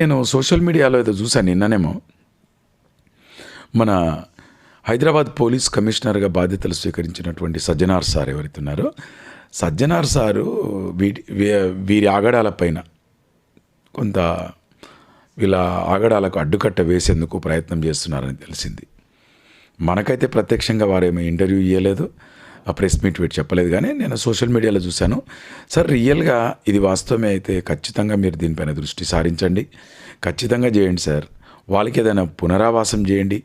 నేను సోషల్ మీడియాలో ఏదో చూశాను నిన్ననేమో. మన హైదరాబాద్ పోలీస్ కమిషనర్గా బాధ్యతలు స్వీకరించినటువంటి సజ్జనార్ సార్ ఎవరైతే ఉన్నారో సజ్జనార్ సారు వీటి వీరి వీరి ఆగడాలపైన కొంత వీళ్ళ ఆగడాలకు అడ్డుకట్ట వేసేందుకు ప్రయత్నం చేస్తున్నారని తెలిసింది. మనకైతే ప్రత్యక్షంగా వారేమీ ఇంటర్వ్యూ ఇవ్వలేదు ఆ ప్రెస్ మీట్ వీటి చెప్పలేదు కానీ నేను సోషల్ మీడియాలో చూశాను. సార్ రియల్గా ఇది వాస్తవమే అయితే ఖచ్చితంగా మీరు దీనిపైన దృష్టి సారించండి. ఖచ్చితంగా చేయండి సార్. వాళ్ళకి ఏదైనా పునరావాసం చేయండి.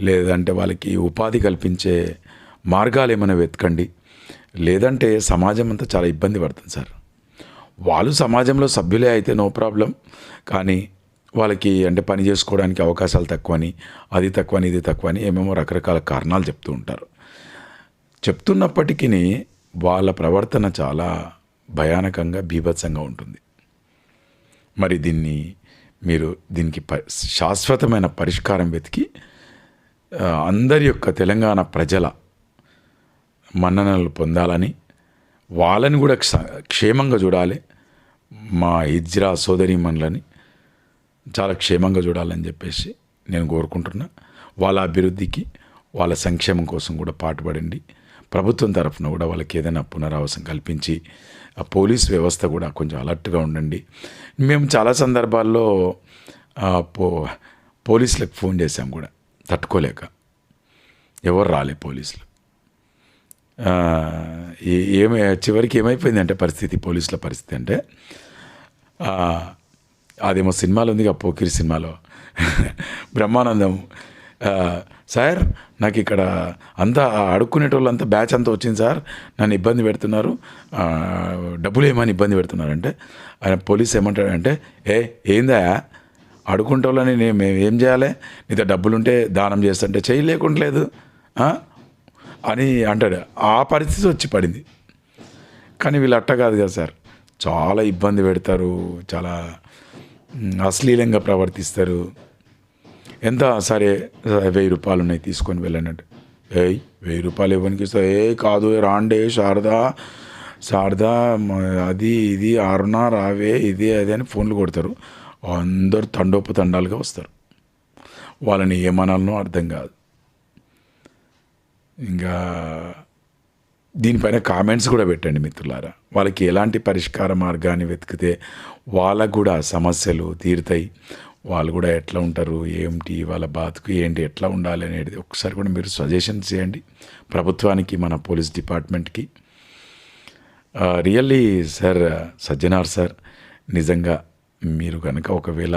లేదంటే వాళ్ళకి ఉపాధి కల్పించే మార్గాలు ఏమైనా వెతకండి. లేదంటే సమాజం అంతా చాలా ఇబ్బంది పడుతుంది సార్. వాళ్ళు సమాజంలో సభ్యులే అయితే నో ప్రాబ్లం. కానీ వాళ్ళకి అంటే పని చేసుకోవడానికి అవకాశాలు తక్కువని అది తక్కువని ఇది తక్కువని ఏమేమో రకరకాల కారణాలు చెప్తూ ఉంటారు. చెప్తున్నప్పటికీ వాళ్ళ ప్రవర్తన చాలా భయానకంగా బీభత్సంగా ఉంటుంది. మరి దీన్ని మీరు దీనికి ప శాశ్వతమైన పరిష్కారం వెతికి అందరి యొక్క తెలంగాణ ప్రజల మన్ననలు పొందాలని వాళ్ళని కూడా క్షేమంగా చూడాలి మా ఇజ్రా సోదరీమణులని చాలా క్షేమంగా చూడాలని చెప్పేసి నేను కోరుకుంటున్నా. వాళ్ళ అభివృద్ధికి వాళ్ళ సంక్షేమం కోసం కూడా పాటుపడండి. ప్రభుత్వం తరఫున కూడా వాళ్ళకి ఏదైనా పునరావాసం కల్పించి ఆ పోలీస్ వ్యవస్థ కూడా కొంచెం అలర్ట్గా ఉండండి. మేము చాలా సందర్భాల్లో పో పోలీసులకు ఫోన్ చేశాం కూడా. తట్టుకోలేక. ఎవరు రాలే పోలీసులు. ఏ- ఏమై చివరికి ఏమైపోయిందంటే పరిస్థితి పోలీసుల పరిస్థితి అంటే అదేమో సినిమాలో ఉంది ఆ పోకిరి సినిమాలో. బ్రహ్మానందం సార్ నాకు ఇక్కడ అంతా అడుక్కునేటోళ్ళంతా బ్యాచ్ అంతా వచ్చింది సార్. నన్ను ఇబ్బంది పెడుతున్నారు. డబ్బులు ఏమని ఇబ్బంది పెడుతున్నారు అంటే ఆయన పోలీస్ ఏమంటాడంటే ఏ ఏందా? అడుకుంటోళ్ళని నేను మేము ఏం చేయాలి? నీతో డబ్బులుంటే దానం చేస్తుంటే చేయలేకుంటలేదు ఆ? అని అంటాడు. ఆ పరిస్థితి వచ్చి పడింది. కానీ వీళ్ళు అట్ట కాదు కదా సార్. చాలా ఇబ్బంది పెడతారు. చాలా అశ్లీలంగా ప్రవర్తిస్తారు. ఎంత సరే వెయ్యి రూపాయలు ఉన్నాయి తీసుకొని వెళ్ళనంటే. ఏయ్ వెయ్యి రూపాయలు ఇవ్వనికి ఇస్తా. ఏ కాదు రాండే శారదా శారదా అది ఇది అరుణ రావే ఇది అది అని ఫోన్లు కొడతారు. అందరూ తండోపు తండాలుగా వస్తారు. వాళ్ళని ఏమనాలనో అర్థం కాదు. ఇంకా దీనిపైన కామెంట్స్ కూడా పెట్టండి మిత్రులారా. వాళ్ళకి ఎలాంటి పరిష్కార మార్గాన్ని వెతికితే వాళ్ళకు కూడా సమస్యలు తీరుతాయి. వాళ్ళు కూడా ఎట్లా ఉంటారు ఏమిటి వాళ్ళ బాధకు ఏంటి ఎట్లా ఉండాలి అనేది ఒకసారి కూడా మీరు సజెషన్స్ చేయండి. ప్రభుత్వానికి మన పోలీస్ డిపార్ట్మెంట్కి. రియల్లీ సార్ సజ్జనార్ సార్ నిజంగా మీరు కనుక ఒకవేళ